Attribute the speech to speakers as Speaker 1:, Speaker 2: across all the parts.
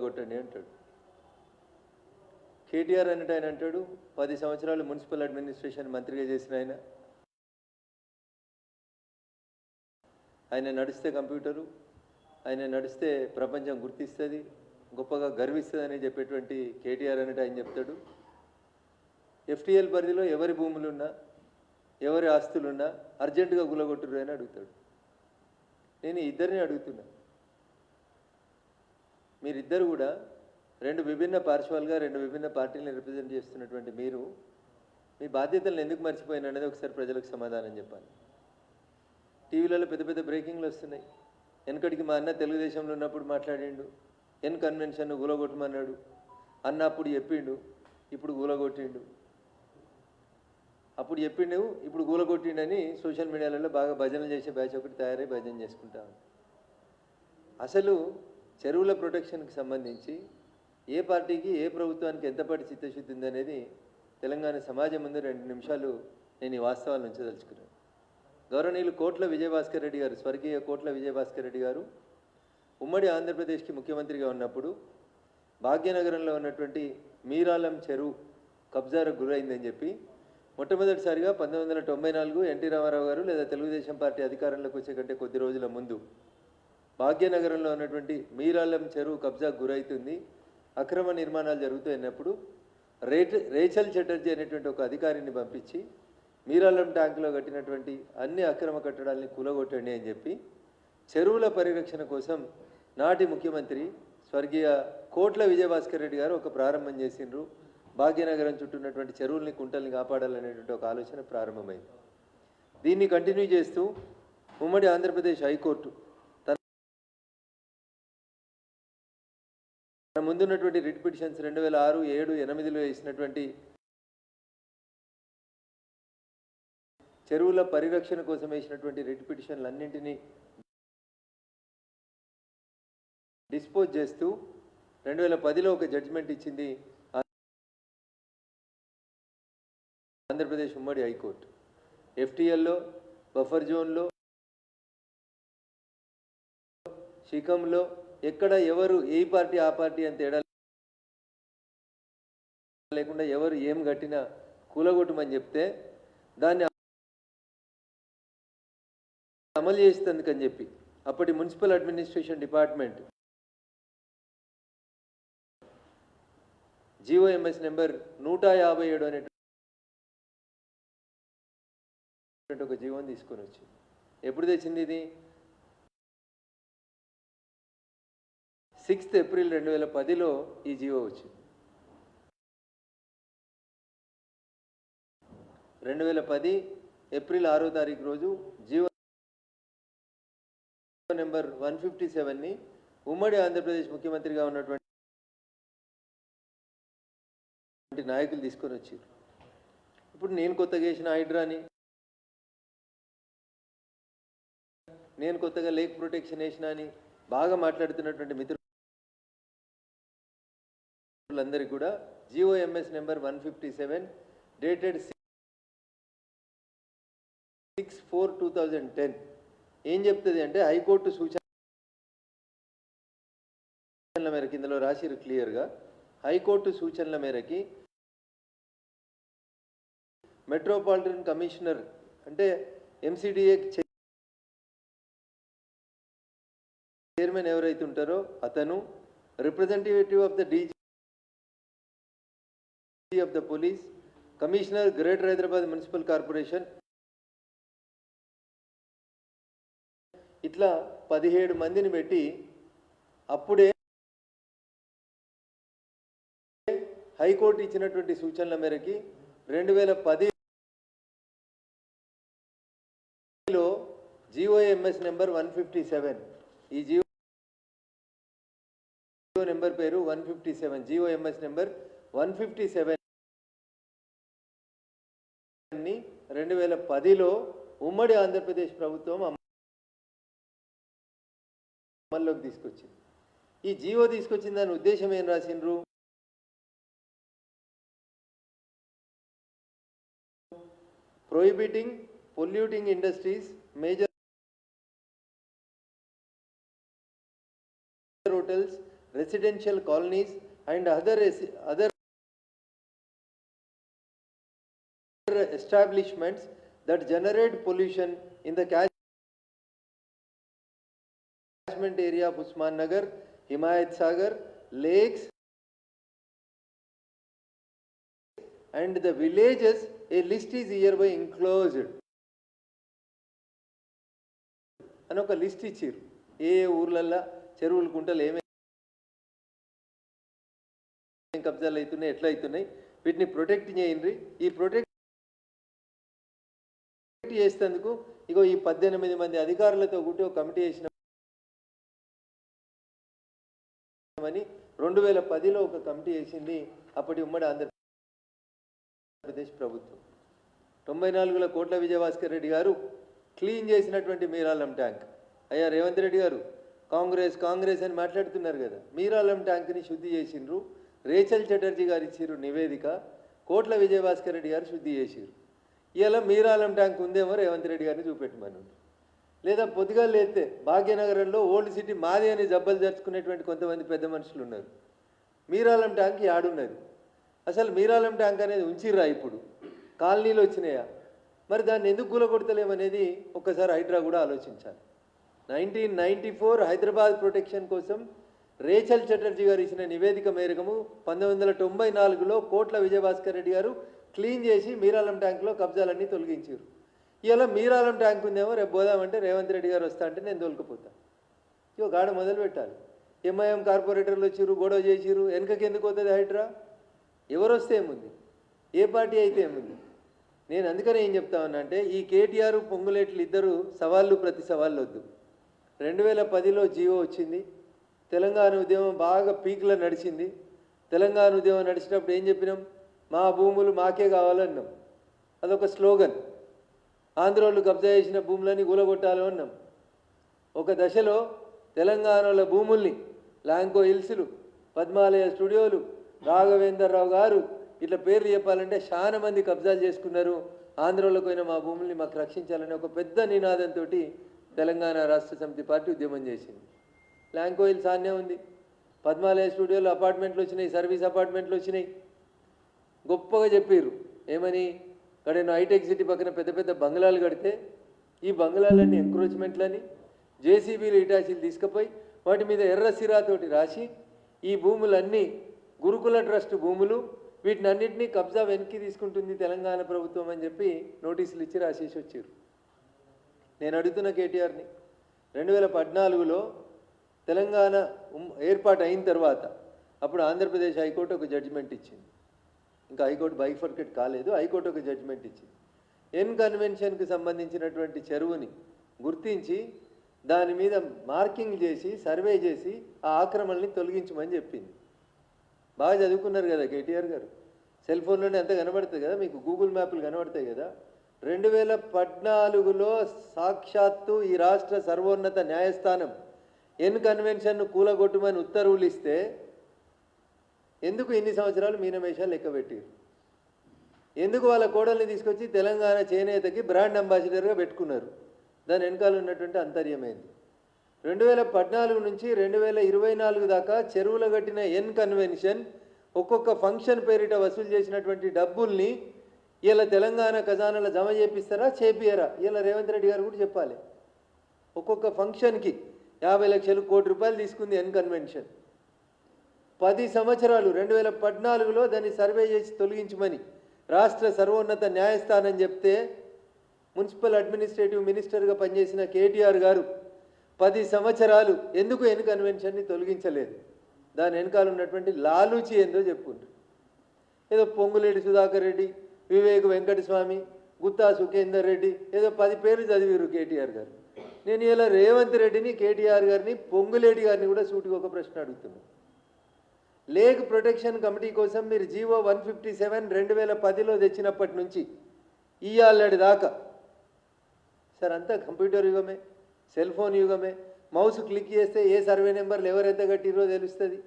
Speaker 1: కొట్టండి అంటాడు. కేటీఆర్ అన్నట్టు ఆయన అంటాడు పది సంవత్సరాలు మున్సిపల్ అడ్మినిస్ట్రేషన్ మంత్రిగా చేసిన ఆయన. ఆయన నడిస్తే కంప్యూటరు ఆయన నడిస్తే ప్రపంచం గుర్తిస్తుంది గొప్పగా గర్విస్తుంది అని చెప్పేటువంటి కేటీఆర్ అన్నట్టు ఆయన చెప్తాడు. ఎఫ్టీఎల్ పరిధిలో ఎవరి భూములున్నా ఎవరి ఆస్తులున్నా అర్జెంటుగా గులగొట్టురు అని అడుగుతాడు. నేను ఇద్దరిని అడుగుతున్నా. మీరిద్దరు కూడా రెండు విభిన్న పార్శ్వాలుగా రెండు విభిన్న పార్టీలను రిప్రజెంట్ చేస్తున్నటువంటి మీరు మీ బాధ్యతలను ఎందుకు మర్చిపోయిన అనేది ఒకసారి ప్రజలకు సమాధానం చెప్పాలి. టీవీలలో పెద్ద పెద్ద బ్రేకింగ్లు వస్తున్నాయి. వెనకటికి మా అన్న తెలుగుదేశంలో ఉన్నప్పుడు మాట్లాడిండు. ఎన్ కన్వెన్షన్ గులగొట్టమన్నాడు అన్న అప్పుడు చెప్పిండు ఇప్పుడు గూలగొట్టిండు అప్పుడు చెప్పిండు ఇప్పుడు గూలగొట్టిండని సోషల్ మీడియాలలో బాగా భజనలు చేసే బ్యాచ్ ఒకటి తయారై భజన చేసుకుంటాను అసలు చెరువుల ప్రొటెక్షన్కి సంబంధించి ఏ పార్టీకి ఏ ప్రభుత్వానికి ఎంతపాటి చిత్తశుద్ధి ఉందనేది తెలంగాణ సమాజం ముందు రెండు నిమిషాలు నేను ఈ వాస్తవాలను ఉంచదలుచుకున్నాను. గౌరవనీయులు కోట్ల విజయభాస్కర్ రెడ్డి గారు స్వర్గీయ కోట్ల విజయభాస్కర్ రెడ్డి గారు ఉమ్మడి ఆంధ్రప్రదేశ్కి ముఖ్యమంత్రిగా ఉన్నప్పుడు భాగ్యనగరంలో ఉన్నటువంటి మీరాలం చెరువు కబ్జాకు గురైందని చెప్పి మొట్టమొదటిసారిగా పంతొమ్మిది వందల తొంభై నాలుగు ఎన్టీ రామారావు గారు లేదా తెలుగుదేశం పార్టీ అధికారంలోకి వచ్చే కంటే కొద్ది రోజుల ముందు భాగ్యనగరంలో ఉన్నటువంటి మీరాలం చెరువు కబ్జాకు గురవుతుంది అక్రమ నిర్మాణాలు జరుగుతున్నప్పుడు రేట్ రేచల్ చటర్జీ అనేటువంటి ఒక అధికారిని పంపించి మీరాలం ట్యాంకులో కట్టినటువంటి అన్ని అక్రమ కట్టడాల్ని కూలగొట్టండి అని చెప్పి చెరువుల పరిరక్షణ కోసం నాటి ముఖ్యమంత్రి స్వర్గీయ కోట్ల విజయభాస్కర్ రెడ్డి గారు ఒక ప్రారంభం చేసిండ్రు. భాగ్యనగరం చుట్టూ ఉన్నటువంటి చెరువుల్ని కుంటల్ని కాపాడాలనేటువంటి ఒక ఆలోచన ప్రారంభమైంది. దీన్ని కంటిన్యూ చేస్తూ ఉమ్మడి ఆంధ్రప్రదేశ్ హైకోర్టు ముందున్నటువంటి రిట్ పిటిషన్స్ రెండు వేల ఆరు ఏడు ఎనిమిదిలో వేసినటువంటి చెరువుల పరిరక్షణ కోసం వేసినటువంటి రిట్ పిటిషన్లు అన్నింటినీ డిస్పోజ్ చేస్తూ రెండు వేల పదిలో ఒక జడ్జిమెంట్ ఇచ్చింది ఆంధ్రప్రదేశ్ ఉమ్మడి హైకోర్టు. ఎఫ్టీఎల్లో బఫర్ జోన్లో శిఖంలో ఎక్కడ ఎవరు ఏ పార్టీ ఆ పార్టీ అని తేడా లేకుండా ఎవరు ఏం కట్టినా కూలగొట్టమని చెప్తే దాన్ని అమలు చేసేందుకని చెప్పి అప్పటి municipal administration department GOMS number నూట యాభై ఏడు అనేటువంటి ఒక జీవోని తీసుకొని వచ్చింది. ఎప్పుడు తెచ్చింది ఇది? సిక్స్త్ ఏప్రిల్ రెండు వేల పదిలో ఈ జీవో వచ్చింది. రెండు వేల పది ఏప్రిల్ ఆరో తారీఖు రోజు G O number one fifty సెవెన్ని ఉమ్మడి ఆంధ్రప్రదేశ్ ముఖ్యమంత్రిగా ఉన్నటువంటి నాయకులు తీసుకొని వచ్చారు ఇప్పుడు నేను కొత్తగా వేసిన హైడ్రాని నేను కొత్తగా లేక్ ప్రొటెక్షన్ వేసిన అని బాగా మాట్లాడుతున్నటువంటి మిత్రులు మిత్రులందరికీ కూడా GOMS number one fifty seven dated six four two thousand ten. ఏం చెప్తుంది అంటే హైకోర్టు సూచనల మేరకు ఇందులో రాసిరు క్లియర్గా. హైకోర్టు సూచనల మేరకి మెట్రోపాలిటన్ కమిషనర్ అంటే ఎంసీడీఏ చైర్మన్ ఎవరైతే ఉంటారో అతను representative of the DG of the police commissioner greater Hyderabad municipal corporation ఇట్లా పదిహేడు మందిని పెట్టి అప్పుడే హైకోర్టు ఇచ్చినటువంటి సూచనల మేరకి రెండు వేల పదిలో GOMS number one fifty seven. ఈ జియో నెంబర్ పేరు one fifty seven. GOMS number one fifty seven రెండు వేల పదిలో ఉమ్మడి ఆంధ్రప్రదేశ్ ప్రభుత్వం అమల్లోకి తీసుకొచ్చింది. ఈ జీవో తీసుకొచ్చిన దాని ఉద్దేశం ఏం రాసిండ్రు? Prohibiting polluting industries major hotels residential colonies and other other establishments that generate pollution in the catchment area of Usman Nagar, Himayat Sagar, lakes, and the villages, a list is hereby enclosed. అని ఒక list ఇచ్చారు ఏ ఏ ఊర్లల్లో చెరువులు కుంటలు ఏమేమి కబ్జాలు అవుతున్నాయి ఎట్లా అవుతున్నాయి వీటిని ప్రొటెక్ట్ చేయండి ఈ ప్రొటెక్ట్ చేసేందుకు ఇగో ఈ పద్దెనిమిది మంది అధికారులతో కూటి ఒక కమిటీ వేసినామని రెండు వేల పదిలో ఒక కమిటీ వేసింది అప్పటి ఉమ్మడి ఆంధ్రప్రదేశ్ ప్రభుత్వం. తొంభై నాలుగులో కోట్ల విజయభాస్కర్ రెడ్డి గారు క్లీన్ చేసినటువంటి మీరాలం ట్యాంక్. అయ్యా రేవంత్ రెడ్డి గారు కాంగ్రెస్ కాంగ్రెస్ అని మాట్లాడుతున్నారు కదా మీరాలం ట్యాంక్ని శుద్ధి చేసిండ్రు. రేచల్ చటర్జీ గారు ఇచ్చిర్రు నివేదిక. కోట్ల విజయభాస్కర్ రెడ్డి గారు శుద్ధి చేసిర్రు. ఇలా మీరాలం ట్యాంక్ ఉందేమో రేవంత్ రెడ్డి గారిని చూపెట్టమని లేదా పొద్దుగా లేతే భాగ్యనగరంలో ఓల్డ్ సిటీ మాది అని జబ్బలు జరుచుకునేటువంటి కొంతమంది పెద్ద మనుషులు ఉన్నారు. మీరాలం ట్యాంక్ యాడున్నది. అసలు మీరాలం ట్యాంక్ అనేది ఉంచిర్రా ఇప్పుడు? కాలనీలు వచ్చినాయా? మరి దాన్ని ఎందుకు కూలగొడతలేమనేది ఒక్కసారి హైడ్రా కూడా ఆలోచించాలి. Nineteen ninety four Hyderabad protection కోసం రేచల్ చటర్జీ గారు ఇచ్చిన నివేదిక మేరకము పంతొమ్మిది వందల తొంభై నాలుగులో కోట్ల విజయభాస్కర్ రెడ్డి గారు క్లీన్ చేసి మీరాలం ట్యాంక్లో కబ్జాలన్నీ తొలగించారు. ఇలా మీరాలం ట్యాంక్ ఉందేమో రేపు పోదామంటే రేవంత్ రెడ్డి గారు వస్తా అంటే నేను తొలకపోతా. ఇగో గాడ మొదలు పెట్టాలి. ఎంఐఎం కార్పొరేటర్లు వచ్చిర్రు గొడవ చేసిర్రు వెనకకి ఎందుకు వస్తుంది హైడ్రా? ఎవరు వస్తే ఏముంది? ఏ పార్టీ అయితే ఏముంది? నేను అందుకనే ఏం చెప్తా ఉన్నా అంటే ఈ కేటీఆర్ పొంగులేట్లు ఇద్దరు సవాళ్ళు ప్రతి సవాళ్ళు వద్దు. రెండు వేల పదిలో జియో వచ్చింది. తెలంగాణ ఉద్యమం బాగా పీక్లో నడిచింది. తెలంగాణ ఉద్యమం నడిచినప్పుడు ఏం చెప్పినాం? మా భూములు మాకే కావాలన్నాం. అదొక స్లోగన్. ఆంధ్రోళ్ళు కబ్జా చేసిన భూములని కూలగొట్టాలి అన్నాం. ఒక దశలో తెలంగాణలో భూముల్ని లాంకో హిల్స్లు పద్మాలయ స్టూడియోలు రాఘవేంద్రరావు గారు ఇట్లా పేర్లు చెప్పాలంటే చాలా మంది కబ్జాలు చేసుకున్నారు. ఆంధ్రలో పోయిన మా భూముల్ని మాకు రక్షించాలని ఒక పెద్ద నినాదంతో తెలంగాణ రాష్ట్ర సమితి పార్టీ ఉద్యమం చేసింది. లాంకో హిల్స్ ఆనే ఉంది. పద్మాలయ స్టూడియోలో అపార్ట్మెంట్లు వచ్చినాయి సర్వీస్ అపార్ట్మెంట్లు వచ్చినాయి. గొప్పగా చెప్పారు ఏమని? ఇక్కడ నేను హైటెక్ సిటీ పక్కన పెద్ద పెద్ద బంగ్లాలు కడితే ఈ బంగ్లాలన్నీ ఎంక్రోచ్మెంట్లని జేసీబీలు ఇటాచీలు తీసుకుపోయి వాటి మీద ఎర్ర సిరాతోటి రాసి ఈ భూములన్నీ గురుకుల ట్రస్ట్ భూములు వీటిని అన్నింటినీ కబ్జా వెనక్కి తీసుకుంటుంది తెలంగాణ ప్రభుత్వం అని చెప్పి నోటీసులు ఇచ్చి రాసేసి వచ్చారు నేను అడుగుతున్న కేటీఆర్ని రెండు వేల పద్నాలుగులో తెలంగాణ ఏర్పాటు అయిన తర్వాత అప్పుడు ఆంధ్రప్రదేశ్ హైకోర్టు ఒక జడ్జిమెంట్ ఇచ్చింది. ఇంకా హైకోర్టు బైఫర్కెట్ కాలేదు. హైకోర్టు ఒక జడ్జిమెంట్ ఇచ్చింది ఎన్ కన్వెన్షన్కి సంబంధించినటువంటి చెరువుని గుర్తించి దాని మీద మార్కింగ్ చేసి సర్వే చేసి ఆ ఆక్రమణని తొలగించమని చెప్పింది. బాగా చదువుకున్నారు కదా కేటీఆర్ గారు. సెల్ ఫోన్లోనే ఎంత కనబడుతుంది కదా మీకు గూగుల్ మ్యాప్లు కనబడతాయి కదా. రెండు వేల పద్నాలుగులో సాక్షాత్తు ఈ రాష్ట్ర సర్వోన్నత న్యాయస్థానం ఎన్ కన్వెన్షన్ను కూలగొట్టమని ఉత్తర్వులు ఇస్తే ఎందుకు ఇన్ని సంవత్సరాలు మీనమేషాలు లెక్క పెట్టారు? ఎందుకు వాళ్ళ కోడల్ని తీసుకొచ్చి తెలంగాణ చేనేతకి బ్రాండ్ అంబాసిడర్గా పెట్టుకున్నారు? దాని వెనకాల ఉన్నటువంటి అంతర్యమైంది రెండు వేల పద్నాలుగు నుంచి రెండు వేల ఇరవై నాలుగు దాకా చెరువుల కట్టిన ఎన్ కన్వెన్షన్ ఒక్కొక్క ఫంక్షన్ పేరిట వసూలు చేసినటువంటి డబ్బుల్ని ఇలా తెలంగాణ ఖజానాలో జమ చేపిస్తారా చేపియరా? ఇలా రేవంత్ రెడ్డి గారు కూడా చెప్పాలి. ఒక్కొక్క ఫంక్షన్కి యాభై లక్షలు కోటి రూపాయలు తీసుకుంది ఎన్ కన్వెన్షన్. పది సంవత్సరాలు రెండు వేల పద్నాలుగులో దాన్ని సర్వే చేసి తొలగించమని రాష్ట్ర సర్వోన్నత న్యాయస్థానం చెప్తే మున్సిపల్ అడ్మినిస్ట్రేటివ్ మినిస్టర్గా పనిచేసిన కేటీఆర్ గారు పది సంవత్సరాలు ఎందుకు ఎన్ కన్వెన్షన్ని తొలగించలేదు? దాని వెనకాల ఉన్నటువంటి లాలూచి ఏందో చెప్పుకుంటారు. ఏదో పొంగులేటి సుధాకర్ రెడ్డి వివేక్ వెంకటస్వామి గుత్తా సుఖేందర్ రెడ్డి ఏదో పది పేర్లు చదివారు కేటీఆర్ గారు. నేను ఇలా రేవంత్ రెడ్డిని కేటీఆర్ గారిని పొంగులేటి గారిని కూడా సూటిగా ఒక ప్రశ్న అడుగుతున్నాను. లేక్ ప్రొటెక్షన్ కమిటీ కోసం మీరు జీవో వన్ ఫిఫ్టీ సెవెన్ రెండు వేల పదిలో తెచ్చినప్పటి నుంచి ఇయ్యాలడి దాకా. సార్ అంతా కంప్యూటర్ యుగమే సెల్ ఫోన్ యుగమే. మౌస్ క్లిక్ చేస్తే ఏ సర్వే నెంబర్లు ఎవరెంత కట్టిరో తెలుస్తుంది.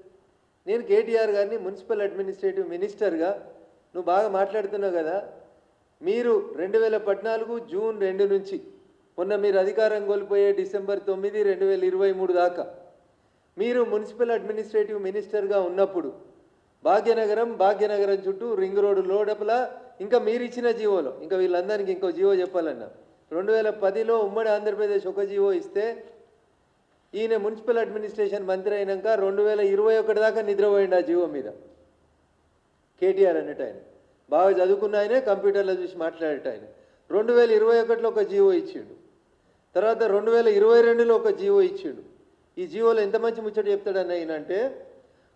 Speaker 1: నేను కేటీఆర్ గారిని మున్సిపల్ అడ్మినిస్ట్రేటివ్ మినిస్టర్గా నువ్వు బాగా మాట్లాడుతున్నావు కదా. మీరు రెండు వేల పద్నాలుగు జూన్ రెండు నుంచి మొన్న మీరు అధికారం కోల్పోయే డిసెంబర్ తొమ్మిది రెండు వేల ఇరవై మూడు దాకా మీరు మున్సిపల్ అడ్మినిస్ట్రేటివ్ మినిస్టర్గా ఉన్నప్పుడు భాగ్యనగరం భాగ్యనగరం చుట్టూ రింగ్ రోడ్డు లోడపల ఇంకా మీరు ఇచ్చిన జీవోలో ఇంకా వీళ్ళందరికీ ఇంకో జీవో చెప్పాలన్నా. రెండు వేల పదిలో ఉమ్మడి ఆంధ్రప్రదేశ్ ఒక జీవో ఇస్తే ఈయన మున్సిపల్ అడ్మినిస్ట్రేషన్ మంత్రి అయినాక రెండు వేల ఇరవై ఒకటి దాకా నిద్రపోయిండు ఆ జీవో మీద. కేటీఆర్ అన్నట్టు ఆయన. బాగా చదువుకున్న ఆయనే కంప్యూటర్లో చూసి మాట్లాడేట ఆయన. రెండు వేల ఇరవై ఒకటిలో ఒక జీవో ఇచ్చిండు. తర్వాత రెండు వేల ఇరవై రెండులో ఒక జీవో ఇచ్చిండు. ఈ జీవోలో ఎంత మంచి ముచ్చట చెప్తాడని అయినంటే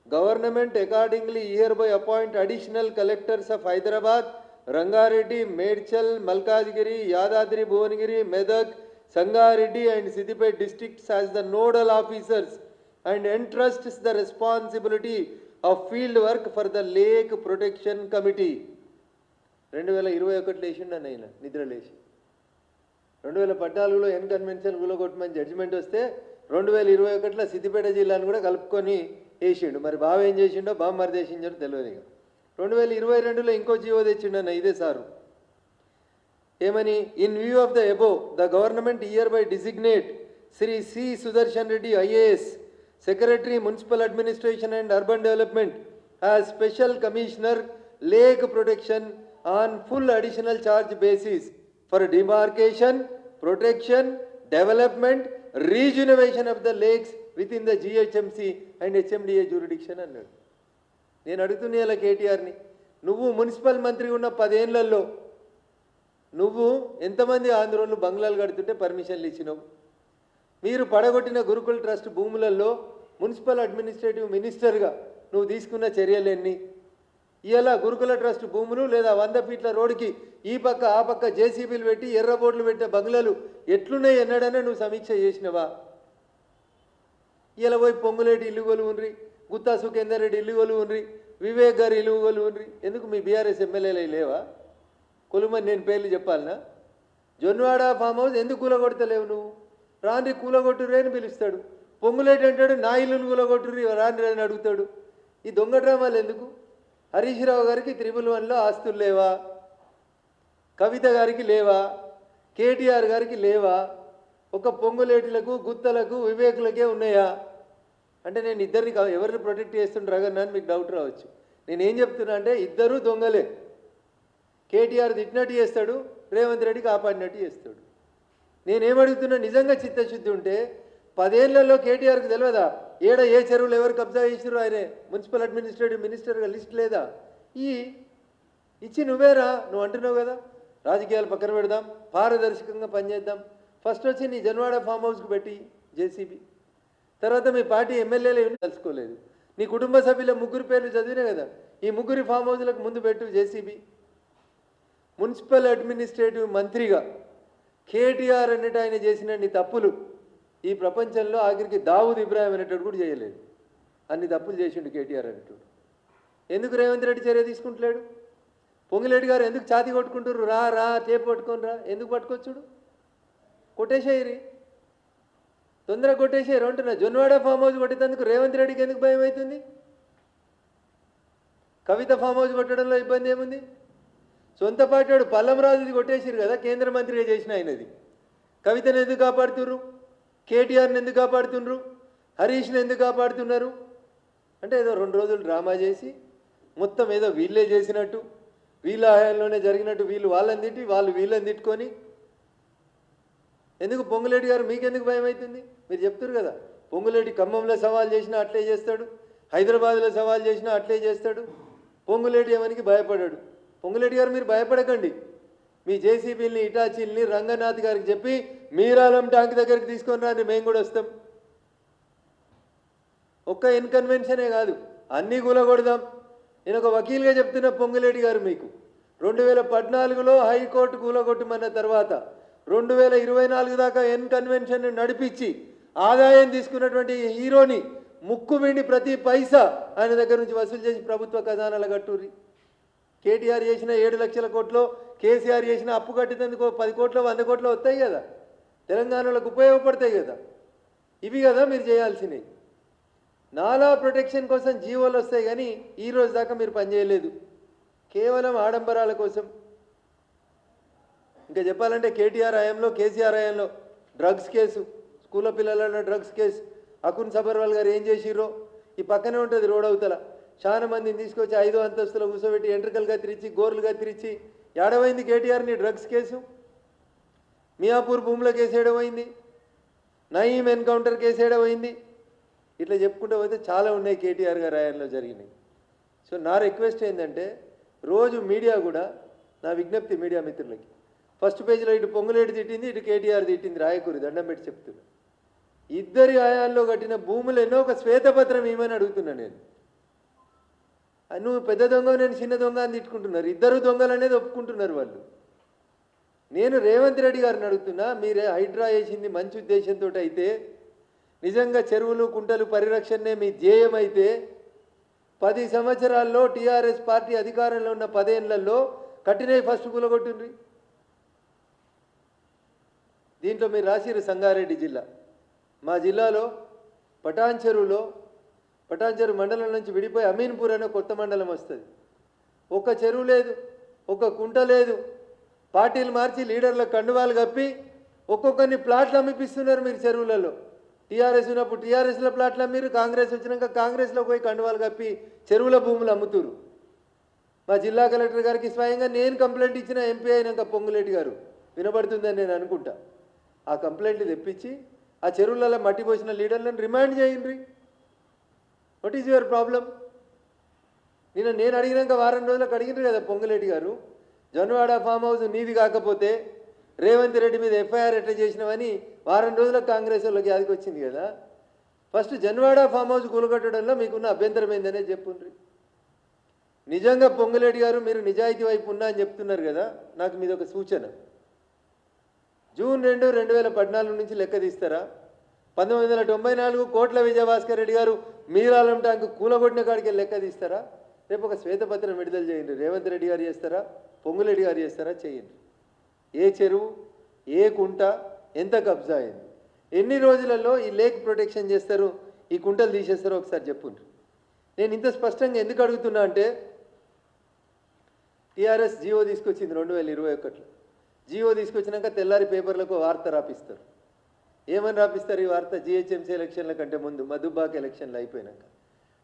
Speaker 1: government accordingly year by appoint additional collectors of Hyderabad Rangareddy Medchal Malkajgiri Yadadri Bhuvanagiri Medak Sangareddy and Siddipet districts as the nodal officers and entrusts the responsibility of field work for the lake protection committee రెండు వేల ఇరవై ఒకటి లేచిండు అని ఆయన నిద్ర లేచి. రెండు వేల పద్నాలుగులో ఎన్ కన్వెన్షన్ గులగొట్టమని జడ్జిమెంట్ వస్తే రెండు వేల ఇరవై ఒకటిలో సిద్దిపేట జిల్లాను కూడా కలుపుకొని వేసిండు. మరి బావ ఏం చేసిండో బావ మరి చేసిండో తెలియదు ఇక. రెండు వేల ఇరవై రెండులో ఇంకో జీవో తెచ్చిండు అన్న ఇదే సారు. ఏమని? In view of the above the government year by designate Shri C Sudarshan Reddy IAS secretary municipal administration and urban development as special commissioner lake protection on full additional charge basis for demarcation protection development rejuvenation of the lakes with in the GHMC and HMDA jurisdiction అన్నాడు. నేను అడుగుతున్నా ఇలా కేటీఆర్ని నువ్వు municipal మంత్రి ఉన్న పదేళ్ళలో నువ్వు ఎంతమంది ఆంధ్రోళ్ళు బంగ్లాలు కడుతుంటే పర్మిషన్లు ఇచ్చినావు? మీరు పడగొట్టిన గురుకుల ట్రస్ట్ భూములలో మున్సిపల్ అడ్మినిస్ట్రేటివ్ మినిస్టర్గా నువ్వు తీసుకున్న చర్యలు ఎన్ని ఇలా గురుకుల ట్రస్ట్ భూములు లేదా వంద ఫీట్ల రోడ్డుకి ఈ పక్క ఆ పక్క జేసీబీలు పెట్టి ఎర్ర బోర్డులు పెట్టే బంగ్లాలు ఎట్లున్నాయి ఎన్నడనే నువ్వు సమీక్ష చేసినవా? ఇలా పోయి పొంగులేటి ఇల్లుగోలు కొలు ఉండ్రి గుత్తా సుఖేందర్ రెడ్డి ఇల్లు ఉండ్రి వివేక్ గారి ఇల్లుగోలు కొలు ఉండ్రి ఎందుకు మీ బీఆర్ఎస్ ఎమ్మెల్యేలు లేవా? కొలుమని నేను పేర్లు చెప్పాలనా? జొన్వాడ ఫామ్ హౌస్ ఎందుకు కూలగొడతలేవు నువ్వు? రాండ్రి కూలగొట్టురే అని పిలుస్తాడు. పొంగులేటి అంటాడు నా ఇల్లును కూలగొట్టుర్రి రాండ్రి అని అడుగుతాడు. ఈ దొంగ డ్రామాలు ఎందుకు? హరీష్ రావు గారికి త్రిబుల్ వన్లో ఆస్తులు లేవా? కవిత గారికి లేవా? కేటీఆర్ గారికి లేవా? ఒక పొంగులేటిలకు గుత్తలకు వివేకులకే ఉన్నాయా? అంటే నేను ఇద్దరిని ఎవరిని ప్రొటెక్ట్ చేస్తుండ్రగన్నా అని మీకు డౌట్ రావచ్చు. నేను ఏం చెప్తున్నా అంటే ఇద్దరూ దొంగలే. కేటీఆర్ తిట్టినట్టు చేస్తాడు రేవంత్ రెడ్డి కాపాడినట్టు చేస్తాడు. నేనేమడుగుతున్నా నిజంగా చిత్తశుద్ధి ఉంటే పదేళ్ళలో కేటీఆర్కి తెలియదా ఏడ ఏ చెరువులు ఎవరు కబ్జా చేసిరు ఆయనే? మున్సిపల్ అడ్మినిస్ట్రేటివ్ మినిస్టర్గా లిస్ట్ లేదా? ఈ ఇచ్చి నువ్వేరా? నువ్వు అంటున్నావు కదా. రాజకీయాలు పక్కన పెడదాం పారదర్శకంగా పనిచేద్దాం. ఫస్ట్ వచ్చి నీ జన్వాడ ఫామ్ హౌస్కి పెట్టి జేసీబీ తర్వాత మీ పార్టీ ఎమ్మెల్యేలు ఏమీ తెలుసుకోలేదు నీ కుటుంబ సభ్యుల ముగ్గురు పేర్లు చదివినా కదా ఈ ముగ్గురి ఫామ్ హౌస్లకు ముందు పెట్టు జేసీబీ మున్సిపల్ అడ్మినిస్ట్రేటివ్ మంత్రిగా కేటీఆర్ అన్నట్టు ఆయన చేసిన నీ తప్పులు. ఈ ప్రపంచంలో ఆఖరికి దావుద్ ఇబ్రాహిం అనేటోడు కూడా చేయలేదు. అన్ని తప్పులు చేసిండు కేటీఆర్ అనేటోడు. ఎందుకు రేవంత్ రెడ్డి చర్య తీసుకుంటలేడు? పొంగిరెడ్డి గారు ఎందుకు ఛాతి కొట్టుకుంటారు రా రా టేపు పట్టుకొని రా. ఎందుకు పట్టుకొచ్చుడు? కొట్టేసేయరి తొందర కొట్టేసేయరు అంటున్నా జొన్నవాడ ఫామ్ హౌస్ కొట్టేందుకు రేవంత్ రెడ్డికి ఎందుకు భయం అవుతుంది? కవిత ఫామ్ హౌస్ కొట్టడంలో ఇబ్బంది ఏముంది? సొంత పాటాడు పల్లంరాజుది కొట్టేసిరు కదా కేంద్ర మంత్రిగా చేసిన ఆయనది. కవితను ఎందుకు కాపాడుతుర్రు? కేటీఆర్ని ఎందుకు కాపాడుతుండ్రు? హరీష్ని ఎందుకు కాపాడుతున్నారు? అంటే ఏదో రెండు రోజులు డ్రామా చేసి మొత్తం ఏదో వీళ్ళే చేసినట్టు వీళ్ళ హయాంలోనే జరిగినట్టు వీళ్ళు వాళ్ళని తిట్టి వాళ్ళు వీళ్ళని తిట్టుకొని. ఎందుకు పొంగులేటి గారు మీకెందుకు భయం అవుతుంది? మీరు చెప్తారు కదా పొంగులేటి ఖమ్మంలో సవాల్ చేసినా అట్లే చేస్తాడు హైదరాబాద్లో సవాల్ చేసినా అట్లే చేస్తాడు పొంగులేటి ఏమనికి భయపడాడు? పొంగులేటి గారు మీరు భయపడకండి. మీ జేసీబీల్ని ఇటాచీల్ని రంగనాథ్ గారికి చెప్పి మీరాలం ట్యాంక్ దగ్గరికి తీసుకొని రాని మేము కూడా వస్తాం. ఒక్క ఇన్కన్వెన్షనే కాదు అన్నీ కూలగొడదాం. నేను ఒక వకీల్గా చెప్తున్న పొంగులేటి గారు మీకు. రెండు వేల పద్నాలుగులో హైకోర్టు కూలగొట్టమన్న తర్వాత రెండు వేల ఇరవై నాలుగు దాకా ఎన్ కన్వెన్షన్ నడిపించి ఆదాయం తీసుకున్నటువంటి హీరోని ముక్కు వెండి ప్రతి పైసా ఆయన దగ్గర నుంచి వసూలు చేసి ప్రభుత్వ ఖజానాల కట్టూరి కేటీఆర్ చేసిన ఏడు లక్షల కోట్లు కేసీఆర్ చేసిన అప్పు కట్టినందుకు పది కోట్లు వంద కోట్లు వస్తాయి కదా. తెలంగాణలోకి ఉపయోగపడతాయి కదా. ఇవి కదా మీరు చేయాల్సినవి. నాలా ప్రొటెక్షన్ కోసం జీవోలు వస్తాయి కానీ ఈ రోజు దాకా మీరు పనిచేయలేదు కేవలం ఆడంబరాల కోసం. ఇంకా చెప్పాలంటే కేటీఆర్ హయాంలో కేసీఆర్ హయాంలో డ్రగ్స్ కేసు స్కూల్లో పిల్లల డ్రగ్స్ కేసు అకున్ సబర్వాల్ గారు ఏం చేసిర్రో? ఈ పక్కనే ఉంటుంది రోడ్ అవతల. చాలా మందిని తీసుకొచ్చి ఐదో అంతస్తులో కూర్చోబెట్టి ఎంట్రకలు తిరిచి గోర్లుగా తిరిచి ఏడవైంది కేటీఆర్ని డ్రగ్స్ కేసు? మియాపూర్ భూముల కేసు ఏడవైంది? నయీం ఎన్కౌంటర్ కేసు ఏడవైంది? ఇట్లా చెప్పుకుంటూ పోతే చాలా ఉన్నాయి కేటీఆర్ గారు ఆయనలో జరిగినాయి సో నా రిక్వెస్ట్ ఏంటంటే రోజు మీడియా కూడా నా విజ్ఞప్తి మీడియా మిత్రులకి ఫస్ట్ పేజీలో ఇటు పొంగులేటి తిట్టింది ఇటు కేటీఆర్ తిట్టింది రాయకూరి దండం పెట్టి చెప్తున్నా. ఇద్దరి ఆయాల్లో కట్టిన భూములు ఎన్నో ఒక శ్వేతపత్రం ఏమని అడుగుతున్నా నేను. నువ్వు పెద్ద దొంగ నేను చిన్న దొంగ అని తిట్టుకుంటున్నారు. ఇద్దరు దొంగలు అనేది ఒప్పుకుంటున్నారు వాళ్ళు. నేను రేవంత్ రెడ్డి గారిని అడుగుతున్నా మీరే హైడ్రా వేసింది మంచి ఉద్దేశంతో అయితే నిజంగా చెరువులు కుంటలు పరిరక్షణనే మీ ధ్యేయం అయితే పది సంవత్సరాల్లో టీఆర్ఎస్ పార్టీ అధికారంలో ఉన్న పదేళ్ళలో కట్టినవి ఫస్ట్ కూలగొట్టుండ్రి. దీంట్లో మీరు రాసిరు సంగారెడ్డి జిల్లా. మా జిల్లాలో పటాన్ చెరువులో పటాన్ మండలం నుంచి విడిపోయి అమీన్పూర్ అనే కొత్త మండలం వస్తుంది. ఒక్క చెరువు లేదు ఒక్క కుంట లేదు. పార్టీలు మార్చి లీడర్ల కండువాలు కప్పి ఒక్కొక్కరిని ప్లాట్లు అమ్మిపిస్తున్నారు మీరు చెరువులలో. టీఆర్ఎస్ ఉన్నప్పుడు టీఆర్ఎస్లో ప్లాట్లు అమ్మిరు కాంగ్రెస్ వచ్చినాక కాంగ్రెస్లో పోయి కండువాలు కప్పి చెరువుల భూములు అమ్ముతురు. మా జిల్లా కలెక్టర్ గారికి స్వయంగా నేను కంప్లైంట్ ఇచ్చిన ఎంపీ అయినాక పొంగులేటి గారు. వినబడుతుందని నేను అనుకుంటా. ఆ కంప్లైంట్ తెప్పించి ఆ చెరువులలో మట్టి పోసిన లీడర్లను రిమాండ్ చేయండి వాట్ ఈజ్ యువర్ ప్రాబ్లం నిన్న నేను అడిగినాక వారం రోజులకు అడిగినారు కదా పొంగులేటి గారు. జన్వాడ ఫామ్ హౌస్ నీది కాకపోతే రేవంత్ రెడ్డి మీద ఎఫ్ఐఆర్ ఎట్లా చేసినవని వారం రోజులకు కాంగ్రెస్ వాళ్ళకి యాదికి వచ్చింది కదా. ఫస్ట్ జన్వాడ ఫామ్ హౌస్ కూలగొట్టడంలో మీకున్న అభ్యంతరం ఏందనే చెప్పుండ్రి. నిజంగా పొంగులేటి గారు మీరు నిజాయితీ వైపు ఉన్నా అని చెప్తున్నారు కదా నాకు మీద ఒక సూచన. జూన్ రెండు రెండు వేల పద్నాలుగు నుంచి లెక్క తీస్తారా? పంతొమ్మిది వందల తొంభై నాలుగు కోట్ల విజయభాస్కర్ రెడ్డి గారు మీరాలం ట్యాంకు కూలగొట్టిన కాడికి లెక్క తీస్తారా? రేపు ఒక శ్వేతపత్రం విడుదల చేయండి. రేవంత్ రెడ్డి గారు చేస్తారా? పొంగులెడ్డి గారు చేస్తారా? చేయండి. ఏ చెరువు ఏ కుంట ఎంత కబ్జా అయింది? ఎన్ని రోజులలో ఈ లేక్ ప్రొటెక్షన్ చేస్తారు? ఈ కుంటలు తీసేస్తారో ఒకసారి చెప్పుండ్రి. నేను ఇంత స్పష్టంగా ఎందుకు అడుగుతున్నా అంటే టీఆర్ఎస్ జియో తీసుకొచ్చింది రెండు వేల ఇరవై ఒకటిలో. జియో తీసుకొచ్చినాక తెల్లారి పేపర్లకు వార్త రాపిస్తారు. ఏమని రాపిస్తారు ఈ వార్త? జిహెచ్ఎంసీ ఎలక్షన్ల కంటే ముందు మధుబాక్ ఎలక్షన్లు అయిపోయినాక.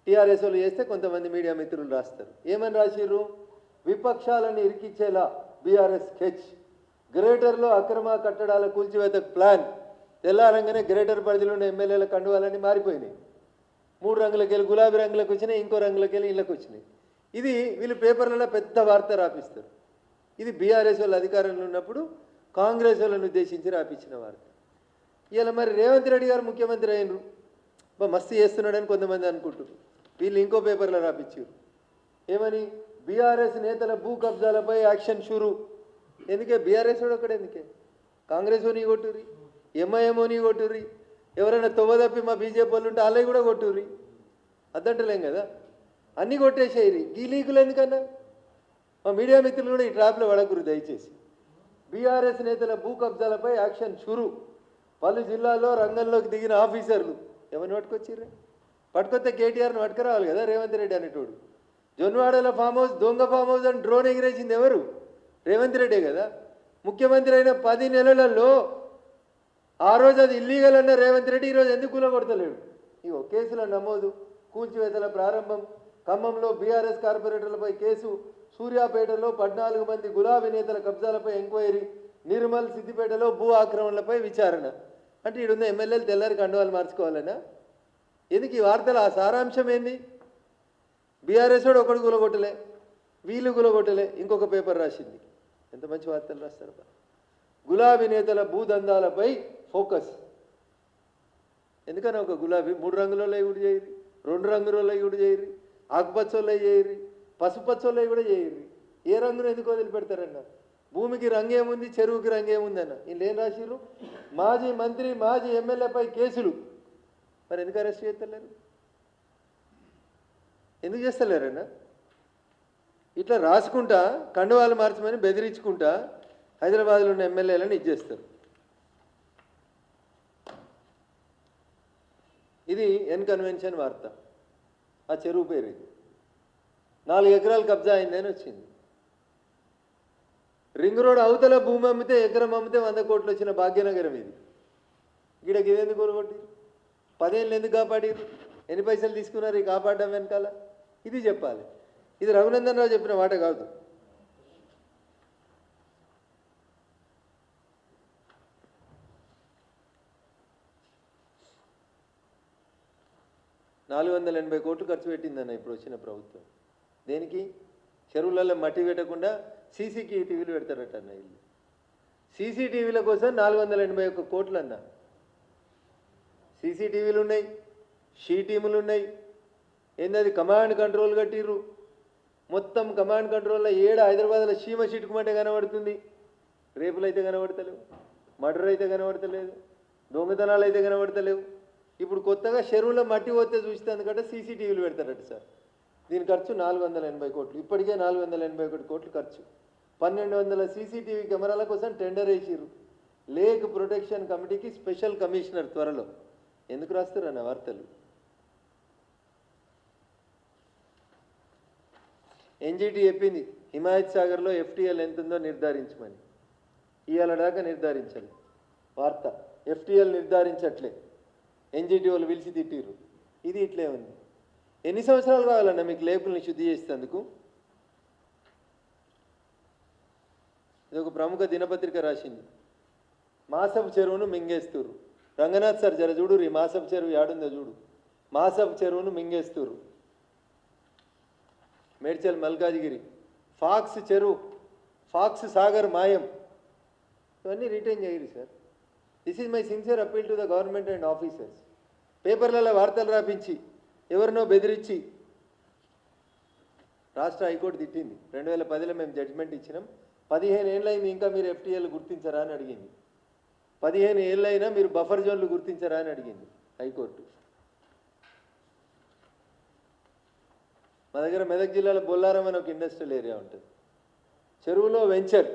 Speaker 1: టీఆర్ఎస్ వాళ్ళు చేస్తే కొంతమంది మీడియా మిత్రులు రాస్తారు. ఏమని రాసిర్రు? విపక్షాలను ఇరికిచ్చేలా బీఆర్ఎస్ స్కెచ్. గ్రేటర్లో అక్రమ కట్టడాల కూల్చివేత ప్లాన్. తెల్లారంగానే గ్రేటర్ పరిధిలో ఉన్న ఎమ్మెల్యేల కండువాలన్నీ మారిపోయినాయి. మూడు రంగులకి వెళ్ళి గులాబీ రంగులకు వచ్చినాయి ఇంకో రంగులకి వెళ్ళి ఇళ్ళకి వచ్చినాయి. ఇది వీళ్ళు పేపర్లలో పెద్ద వార్త రాపిస్తారు. ఇది బీఆర్ఎస్ వాళ్ళ అధికారంలో ఉన్నప్పుడు కాంగ్రెస్ వాళ్ళని ఉద్దేశించి రాపించిన వార్త. ఇలా మరి రేవంత్ రెడ్డి గారు ముఖ్యమంత్రి అయినరు. మస్తు చేస్తున్నాడని కొంతమంది అనుకుంటారు వీళ్ళు ఇంకో పేపర్లో రాపించారు ఏమని? బీఆర్ఎస్ నేతల భూ కబ్జాలపై యాక్షన్ షురు. ఎందుకే? బీఆర్ఎస్ వాడు ఎందుకే? కాంగ్రెస్ ఓని కొట్టుర్రి. ఎంఐఎంఓని కొట్టుర్రి. ఎవరైనా తొవ్వదప్పి మా బీజేపీ వాళ్ళు ఉంటే వాళ్ళవి కూడా కొట్టుర్రి. అద్దంటలేం కదా? అన్నీ కొట్టేసేయరి ఈ లీకులు ఎందుకన్నా? మా మీడియా మిత్రులు కూడా ఈ ట్రాప్లో పడకురు దయచేసి. బీఆర్ఎస్ నేతల భూ కబ్జాలపై యాక్షన్ షురు. పలు జిల్లాల్లో రంగంలోకి దిగిన ఆఫీసర్లు. ఎవరిని పట్టుకొచ్చిర్రు? పట్టుకొస్తే కేటీఆర్ని పట్టుకురావాలి కదా రేవంత్ రెడ్డి అనేటోడు. జొన్వాడల ఫామ్ హౌస్ దొంగ ఫామ్ హౌస్ అని డ్రోన్ ఎగిరేసింది ఎవరు? రేవంత్ రెడ్డే కదా. ముఖ్యమంత్రి అయిన పది నెలలలో ఆ రోజు అది ఇల్లీగల్ అన్న రేవంత్ రెడ్డి ఈరోజు ఎందుకు కూలగొడతలేడు? ఇగో కేసుల నమోదు కూల్చివేతల ప్రారంభం ఖమ్మంలో బీఆర్ఎస్ కార్పొరేటర్లపై కేసు సూర్యాపేటలో పద్నాలుగు మంది గులాబీ నేతల కబ్జాలపై ఎంక్వైరీ నిర్మల్ సిద్దిపేటలో భూ ఆక్రమణలపై విచారణ. అంటే ఈడున్న ఎమ్మెల్యేలు తెల్లారి కండువాలు మార్చుకోవాలనా? ఎందుకు ఈ వార్తల ఆ సారాంశం ఏంది? బీఆర్ఎస్ వాడు ఒకడు గులగొట్టలే వీళ్ళు గులగొట్టలే ఇంకొక పేపర్ రాసింది. ఎంత మంచి వార్తలు రాస్తారు గులాబీ నేతల భూదందాలపై ఫోకస్. ఎందుకని ఒక గులాబీ మూడు రంగులలో కూడా చేయరు రెండు రంగులలో కూడా చేయరు ఆకుపచ్చోళ్ళవి చేయరు పసుపచ్చోళ్ళవి కూడా చేయరు. ఏ రంగును ఎందుకు వదిలిపెడతారన్నారు భూమికి రంగు ఏముంది చెరువుకి రంగేముంది అన్న. వీళ్ళు ఏం రాసిర్రు? మాజీ మంత్రి మాజీ ఎమ్మెల్యేపై కేసులు. మరి ఎందుకు అరెస్ట్ చేస్తలేరు? ఎందుకు చేస్తలేరన్నా? ఇట్లా రాసుకుంటా కండువాలు మార్చమని బెదిరించుకుంటా హైదరాబాద్లో ఉన్న ఎమ్మెల్యేలను ఇచ్చేస్తారు ఇది ఎన్ కన్వెన్షన్ వార్త. ఆ చెరువు పేరు ఇది. నాలుగు ఎకరాలు కబ్జా అయిందని వచ్చింది. రింగ్ రోడ్ అవతల భూమి అమ్మితే ఎకరం అమ్మితే వంద కోట్లు వచ్చిన భాగ్యనగరం ఇది. గిడకి ఇదేందుకు కొనుగొట్టి పదేళ్ళు ఎందుకు కాపాడారు ఎన్ని పైసలు తీసుకున్నారు ఈ కాపాడడం వెనకాల? ఇది చెప్పాలి. ఇది రఘునందన్ రావు చెప్పిన మాట కాదు. నాలుగు వందల ఎనభై కోట్లు ఖర్చు పెట్టిందన్న ఇప్పుడు వచ్చిన ప్రభుత్వం. దేనికి? చెరువులలో మట్టి పెట్టకుండా సీసీకి టీవీలు పెడతారట అన్న వీళ్ళు. సీసీటీవీల కోసం నాలుగు వందల ఎనభై ఒక్క కోట్లు అన్న సీసీటీవీలు ఉన్నాయి షీ టీములు ఉన్నాయి ఏందది కమాండ్ కంట్రోల్ కట్టిర్రు. మొత్తం కమాండ్ కంట్రోల్లో ఏడ హైదరాబాద్లో సీమ చిట్టుకుమంటే కనబడుతుంది. రేపులు అయితే కనబడతలేవు. మర్డర్ అయితే కనబడతలేదు. దొంగతనాలు అయితే కనబడతలేవు. ఇప్పుడు కొత్తగా చెరువులో మట్టి పోతే చూస్తే అందుకంటే సీసీటీవీలు పెడతారట సార్. దీని ఖర్చు నాలుగు వందల ఎనభై కోట్లు. ఇప్పటికే నాలుగు వందల ఎనభై ఒకటి కోట్లు ఖర్చు. పన్నెండు వందల సీసీటీవీ కెమెరాల కోసం టెండర్ వేసిర్రు. లేక్ ప్రొటెక్షన్ కమిటీకి స్పెషల్ కమిషనర్ త్వరలో. ఎందుకు రాస్తారన్న వార్తలు. ఎన్జిటి చెప్పింది హిమాయత్ సాగర్లో ఎఫ్టీఎల్ ఎంత ఉందో నిర్ధారించమని. ఇవాళ దాకా నిర్ధారించాలి. వార్త ఎఫ్టీఎల్ నిర్ధారించట్లే. ఎన్జిటి వాళ్ళు పిలిచి తిట్టిర్రు. ఇది ఇట్లే ఉంది. ఎన్ని సంవత్సరాలు కావాలన్నా మీకు లేకుల్ని శుద్ధి చేసేందుకు? ఇది ఒక ప్రముఖ దినపత్రిక రాసింది. మాసపు చెరువును మింగేస్తురు రంగనాథ్ సార్ జర చూడు ఈ మాసపు చెరువు యాడుందో చూడు. మాసపు చెరువును మింగేస్తురు మేడ్చల్ మల్కాజిగిరి. ఫాక్స్ చెరువు ఫాక్స్ సాగర్ మాయం. ఇవన్నీ రిటైన్ చేయరు sir. This is my sincere appeal to the government and officers పేపర్లలో వార్తలు రాపించి ఎవరినో బెదిరించి. రాష్ట్ర హైకోర్టు తిట్టింది. రెండు వేల పదిలో మేము జడ్జిమెంట్ ఇచ్చినాం. పదిహేను ఏళ్ళైంది ఇంకా మీరు ఎఫ్టీఏలు గుర్తించరా అని అడిగింది. పదిహేను ఏళ్ళైనా మీరు బఫర్ జోన్లు గుర్తించరా అని అడిగింది హైకోర్టు. మా దగ్గర మెదక్ జిల్లాలో బొల్లారం అని ఒక ఇండస్ట్రియల్ ఏరియా ఉంటుంది. చెరువులో వెంచర్.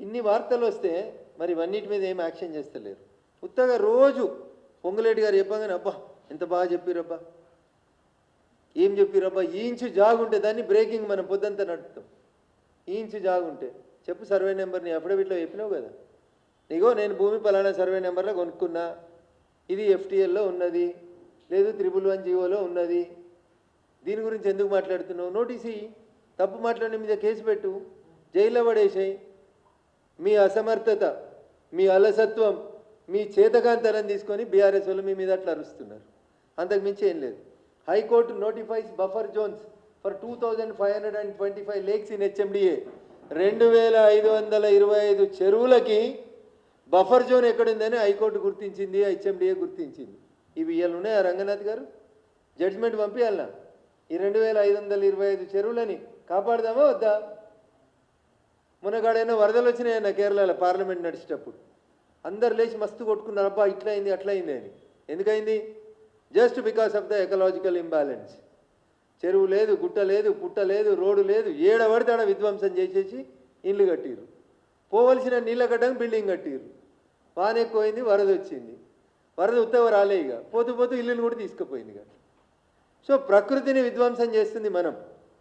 Speaker 1: ఇన్ని వార్తలు వస్తే మరి ఇవన్నిటి మీద ఏం యాక్షన్ చేస్తలేరు. ఉత్తగా రోజు పొంగులేటి గారు చెప్పగానే అబ్బా ఎంత బాగా చెప్పిరబ్బా ఏం చెప్పిరబ్బా? ఈ ఇంచు జాగుంటే దాన్ని బ్రేకింగ్ మనం పొద్దంతా నడుపుతాం. ఈ ఇంచు జాగుంటే. చెప్పు సర్వే నెంబర్ నీ అఫిడవిట్లో చెప్పినావు కదా. ఇగో నేను భూమి పలానా సర్వే నెంబర్లో కొనుక్కున్నా. ఇది ఎఫ్టీఎల్లో ఉన్నది. లేదు త్రిబుల్ వన్ జీవోలో ఉన్నది. దీని గురించి ఎందుకు మాట్లాడుతున్నావు? నోటీస్ ఇయ్యి తప్పు మాట్లాడిన మీద కేసు పెట్టు. జైల్లో పడేసాయి. మీ అసమర్థత మీ అలసత్వం మీ చేతకాంతరం తీసుకొని బీఆర్ఎస్ వాళ్ళు మీ మీద అట్లా అరుస్తున్నారు. అంతకుమించి ఏం లేదు. High court notifies buffer zones for two thousand five hundred and twenty five lakes in HMDA. రెండు వేల ఐదు వందల ఇరవై ఐదు చెరువులకి బఫర్ జోన్ ఎక్కడుందని హైకోర్టు గుర్తించింది హెచ్ఎండిఏ గుర్తించింది. ఇవి ఇవాళ ఉన్నాయా రంగనాథ్ గారు? జడ్జిమెంట్ పంపించాలనా ఈ రెండు వేల ఐదు వందల ఇరవై ఐదు చెరువులని కాపాడదామా వద్దా? మునగాడైనా వరదలు వచ్చినాయన్న కేరళలో పార్లమెంట్ నడిచేటప్పుడు. అందరు లేచి మస్తు కొట్టుకున్నారు అబ్బా ఇట్లా అయింది అట్లా అయింది అని. ఎందుకైంది just because of the ecological imbalance చెరువు లేదు గుట్ట లేదు పుట్ట లేదు రోడ్డు లేదు ఏడపడితే ఆడ విధ్వంసం చేసేసి ఇల్లు కట్టిరు పోవలసిన నీళ్ళ కట్టడానికి బిల్డింగ్ కట్టిరు వాన ఎక్కువైంది వరద వచ్చింది. వరద ఉత్తవ రాలే ఇక పోతూ పోతూ ఇల్లుని కూడా తీసుకుపోయింది ఇక. సో ప్రకృతిని విధ్వంసం చేస్తుంది మనం.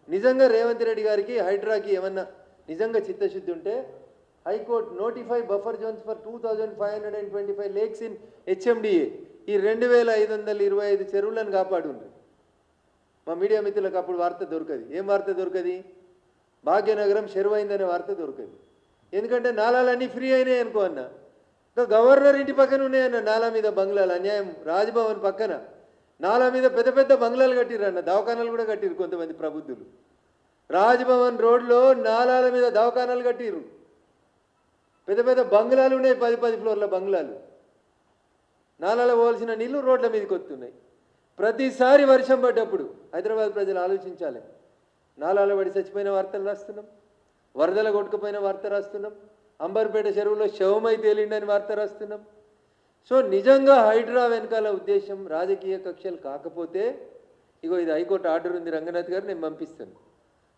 Speaker 1: నిజంగా రేవంత్ రెడ్డి గారికి హైడ్రాకి ఏమన్నా నిజంగా చిత్తశుద్ధి ఉంటే high court notify buffer zones for two thousand five hundred and twenty five lakes in HMDA. ఈ రెండు వేల ఐదు వందల ఇరవై ఐదు చెరువులను కాపాడుండ్రి. మా మీడియా మిత్రులకు అప్పుడు వార్త దొరకది. ఏం వార్త దొరకది? భాగ్యనగరం చెరువైందనే అయిందనే వార్త దొరకది. ఎందుకంటే నాలాలన్నీ ఫ్రీ అయినాయి అనుకో అన్న. ఇంకా గవర్నర్ ఇంటి పక్కన ఉన్నాయన్న నాలా మీద బంగ్లాలు. అన్యాయం రాజ్భవన్ పక్కన. నాలా మీద పెద్ద పెద్ద బంగ్లాలు కట్టిర్రు అన్న. దవాఖానాలు కూడా కట్టిరు కొంతమంది ప్రబుద్ధులు. రాజ్భవన్ రోడ్లో నాలాల మీద దవాఖానాలు కట్టిరు పెద్ద పెద్ద బంగ్లాలు ఉన్నాయి. పది పది ఫ్లోర్ల బంగ్లాలు. నాలల పోవాల్సిన నీళ్ళు రోడ్ల మీదకి వస్తున్నాయి. ప్రతిసారి వర్షం పడ్డప్పుడు హైదరాబాద్ ప్రజలు ఆలోచించాలి. నాలాల పడి చచ్చిపోయిన వార్తలు రాస్తున్నాం. వరదల కొట్టుకుపోయిన వార్త రాస్తున్నాం. అంబర్పేట చెరువులో శవమై తేలిండని వార్త రాస్తున్నాం. సో నిజంగా హైడ్రా వెనకాల ఉద్దేశం రాజకీయ కక్షలు కాకపోతే ఇగో ఇది హైకోర్టు ఆర్డర్ ఉంది రంగనాథ్ గారు నేను పంపిస్తాను.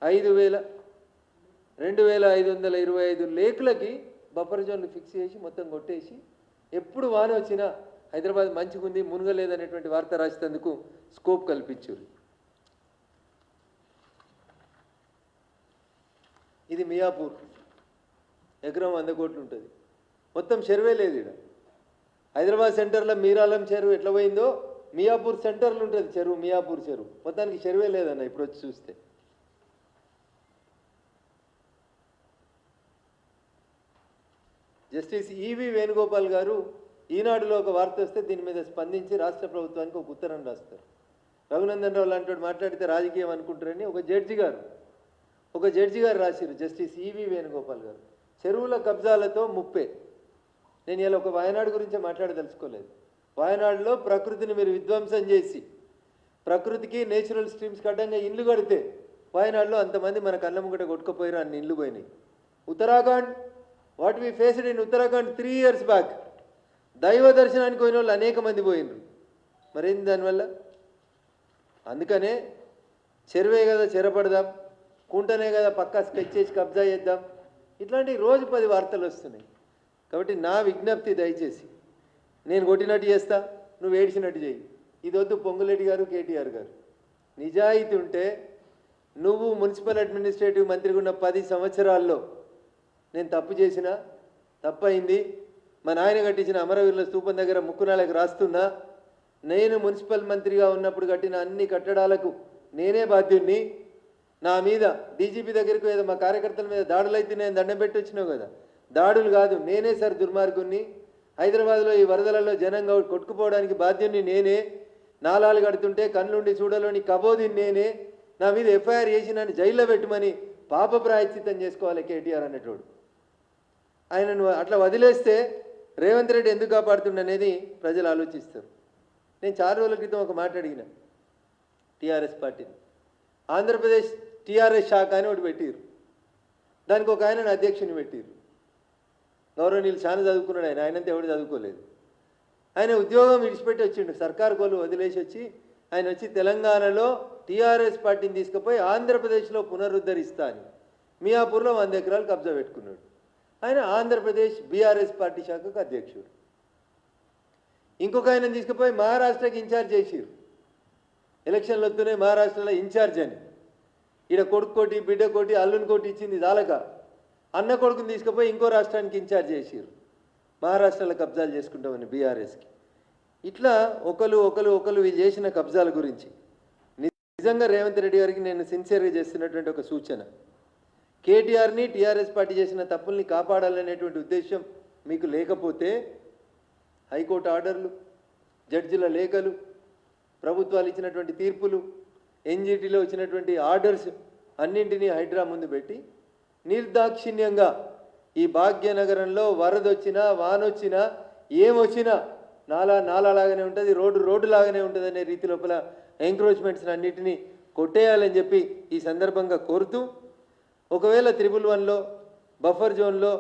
Speaker 1: ఐదు వేల రెండు వేల ఐదు వందల ఇరవై ఐదు లేకులకి బఫర్ జోన్లు ఫిక్స్ చేసి మొత్తం కొట్టేసి ఎప్పుడు వాన వచ్చినా హైదరాబాద్ మంచిగుంది మునగలేదనేటువంటి వార్త రాసేందుకు స్కోప్ కల్పించారు. ఇది మియాపూర్. ఎకరం వంద కోట్లు ఉంటుంది మొత్తం చెరువే లేదు ఇక్కడ హైదరాబాద్ సెంటర్లో మీరాలం చెరువు ఎట్లా పోయిందో మియాపూర్ సెంటర్లో ఉంటుంది చెరువు మియాపూర్ చెరువు. మొత్తానికి చెరువే లేదన్న ఇప్పుడు వచ్చి చూస్తే. జస్టిస్ ఈవి వేణుగోపాల్ గారు ఈనాడులో ఒక వార్త వస్తే దీని మీద స్పందించి రాష్ట్ర ప్రభుత్వానికి ఒక ఉత్తరం రాస్తారు. రఘునందన్ రావు లాంటి మాట్లాడితే రాజకీయం అనుకుంటారని ఒక జడ్జి గారు ఒక జడ్జి గారు రాసిరు జస్టిస్ ఈవి వేణుగోపాల్ గారు. చెరువుల కబ్జాలతో ముప్పే. నేను ఇలా ఒక వాయనాడు గురించి మాట్లాడదలుచుకోలేదు. వాయనాడులో ప్రకృతిని మీరు విధ్వంసం చేసి ప్రకృతికి నేచురల్ స్ట్రీమ్స్కి అడ్డంగా ఇండ్లు కడితే వాయనాడులో అంతమంది మన కళ్ళ ముంగట కొట్టుకుపోయారు అన్ని ఇండ్లు పోయినాయి. Uttarakhand what we faced in Uttarakhand three years back. దైవ దర్శనానికి పోయిన వాళ్ళు అనేక మంది పోయినరు మరేంది దానివల్ల? అందుకనే చెరువే కదా చెరపడదాం. కుంటనే కదా పక్కా స్కెచ్ చేసి కబ్జా చేద్దాం. ఇట్లాంటి రోజు పది వార్తలు వస్తున్నాయి. కాబట్టి నా విజ్ఞప్తి దయచేసి నేను కొట్టినట్టు చేస్తా నువ్వు ఏడిచినట్టు చేయి. ఇది వద్దు పొంగులేటి గారు కేటీఆర్ గారు. నిజాయితీ ఉంటే నువ్వు మున్సిపల్ అడ్మినిస్ట్రేటివ్ మంత్రిగా ఉన్న పది సంవత్సరాల్లో నేను తప్పు చేసిన తప్పయింది. మా నాయన కట్టించిన అమరవీరుల స్థూపం దగ్గర ముక్కునాలకు రాస్తున్నా నేను మున్సిపల్ మంత్రిగా ఉన్నప్పుడు కట్టిన అన్ని కట్టడాలకు నేనే బాధ్యుణ్ణి. నా మీద డీజీపీ దగ్గరికి ఏదో మా కార్యకర్తల మీద దాడులు అయితే నేను దండం పెట్టి వచ్చినావు కదా. దాడులు కాదు నేనే సార్ దుర్మార్గుణ్ణి. హైదరాబాద్లో ఈ వరదలలో జనంగా కొట్టుకుపోవడానికి బాధ్యుణ్ణి నేనే. నాలాలు కడుతుంటే కళ్ళుండి చూడలోని కబోది నేనే. నా మీద ఎఫ్ఐఆర్ చేసి నన్ను జైల్లో పెట్టమని పాప ప్రాయశ్చితం చేసుకోవాలి కేటీఆర్ అనేటోడు. ఆయనను అట్లా వదిలేస్తే రేవంత్ రెడ్డి ఎందుకు కాపాడుతుండ అనేది ప్రజలు ఆలోచిస్తారు. నేను చాలా రోజుల క్రితం ఒక మాట అడిగిన టీఆర్ఎస్ పార్టీని. ఆంధ్రప్రదేశ్ టీఆర్ఎస్ శాఖ అని ఒకటి పెట్టిరు దానికి ఒక ఆయన అధ్యక్షుని పెట్టిరు గౌరవనీయులు చాలా చదువుకున్నాడు ఆయన ఆయనంతా ఎవడు చదువుకోలేదు. ఆయన ఉద్యోగం విడిచిపెట్టి వచ్చిండు సర్కార్ కోళ్ళు వదిలేసి వచ్చి ఆయన వచ్చి తెలంగాణలో టీఆర్ఎస్ పార్టీని తీసుకుపోయి ఆంధ్రప్రదేశ్లో పునరుద్ధరిస్తా అని. మియాపూర్లో వంద ఎకరాలు కబ్జా పెట్టుకున్నాడు. ఆయన ఆంధ్రప్రదేశ్ బీఆర్ఎస్ పార్టీ శాఖకు అధ్యక్షుడు. ఇంకొక ఆయన తీసుకుపోయి మహారాష్ట్రకి ఇన్ఛార్జ్ చేసిరు. ఎలక్షన్లు వస్తున్నాయి మహారాష్ట్రలో ఇన్ఛార్జ్ అని. ఈడ కొడుకు కోటి బిడ్డ కోటి అల్లుని కోటి ఇచ్చింది చాలక అన్న కొడుకుని తీసుకుపోయి ఇంకో రాష్ట్రానికి ఇన్ఛార్జ్ చేసిరు. మహారాష్ట్రలో కబ్జాలు చేసుకుంటామని బీఆర్ఎస్కి. ఇట్లా ఒకరు ఒకరు ఒకరు వీళ్ళు చేసిన కబ్జాల గురించి. నిజంగా రేవంత్ రెడ్డి గారికి నేను సిన్సియర్గా చేస్తున్నటువంటి ఒక సూచన. కేటీఆర్ని టీఆర్ఎస్ పార్టీ చేసిన తప్పుల్ని కాపాడాలనేటువంటి ఉద్దేశం మీకు లేకపోతే హైకోర్టు ఆర్డర్లు జడ్జిల లేఖలు ప్రభుత్వాలు ఇచ్చినటువంటి తీర్పులు ఎన్జిటిలో వచ్చినటువంటి ఆర్డర్స్ అన్నింటినీ హైడ్రా ముందు పెట్టి నిర్దాక్షిణ్యంగా ఈ భాగ్యనగరంలో వరదొచ్చినా వానొచ్చినా ఏమొచ్చినా నాలా నాలా లాగానే ఉంటుంది రోడ్డు రోడ్డు లాగానే ఉంటుంది అనే రీతి లోపల ఎంక్రోచ్మెంట్స్ అన్నింటినీ కొట్టేయాలని చెప్పి ఈ సందర్భంగా కోరుతూ ఒకవేళ త్రిబుల్ వన్లో బఫర్ జోన్లో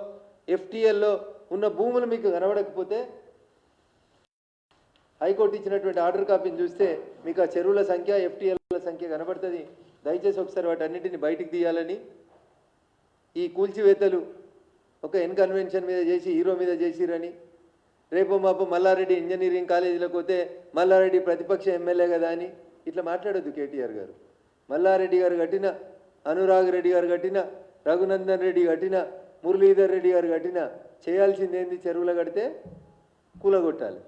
Speaker 1: ఎఫ్టీఎల్లో ఉన్న భూములు మీకు కనబడకపోతే హైకోర్టు ఇచ్చినటువంటి ఆర్డర్ కాపీని చూస్తే మీకు ఆ చెరువుల సంఖ్య ఎఫ్టీఎల్ల సంఖ్య కనబడుతుంది. దయచేసి ఒకసారి వాటన్నిటిని బయటికి తీయాలని ఈ కూల్చివేతలు ఒక ఇన్కన్వెన్షన్ మీద చేసి హీరో మీద చేసిరని. రేపు మాపు మల్లారెడ్డి ఇంజనీరింగ్ కాలేజీలోకి పోతే మల్లారెడ్డి ప్రతిపక్ష ఎమ్మెల్యే కదా అని ఇట్లా మాట్లాడొద్దు కేటీఆర్ గారు. మల్లారెడ్డి గారు కట్టిన అనురాగ్ రెడ్డి గారు కట్టిన రఘునందన్ రెడ్డి కట్టిన మురళీధర్ రెడ్డి గారు కట్టిన చేయాల్సింది ఏంది చెరువులో కడితే? కూలగొట్టాలి.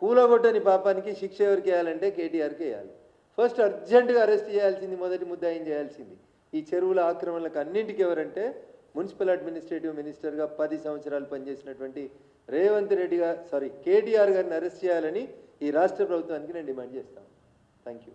Speaker 1: కూలగొట్టని పాపానికి శిక్ష ఎవరికి వేయాలంటే కేటీఆర్కి వేయాలి. ఫస్ట్ అర్జెంటుగా అరెస్ట్ చేయాల్సింది మొదటి ముద్దాయం చేయాల్సింది. ఈ చెరువుల ఆక్రమణలకు అన్నింటికి ఎవరంటే మున్సిపల్ అడ్మినిస్ట్రేటివ్ మినిస్టర్గా పది సంవత్సరాలు పనిచేసినటువంటి రేవంత్ రెడ్డి గారు సారీ కేటీఆర్ గారిని అరెస్ట్ చేయాలని ఈ రాష్ట్ర ప్రభుత్వానికి నేను డిమాండ్ చేస్తాను. Thank you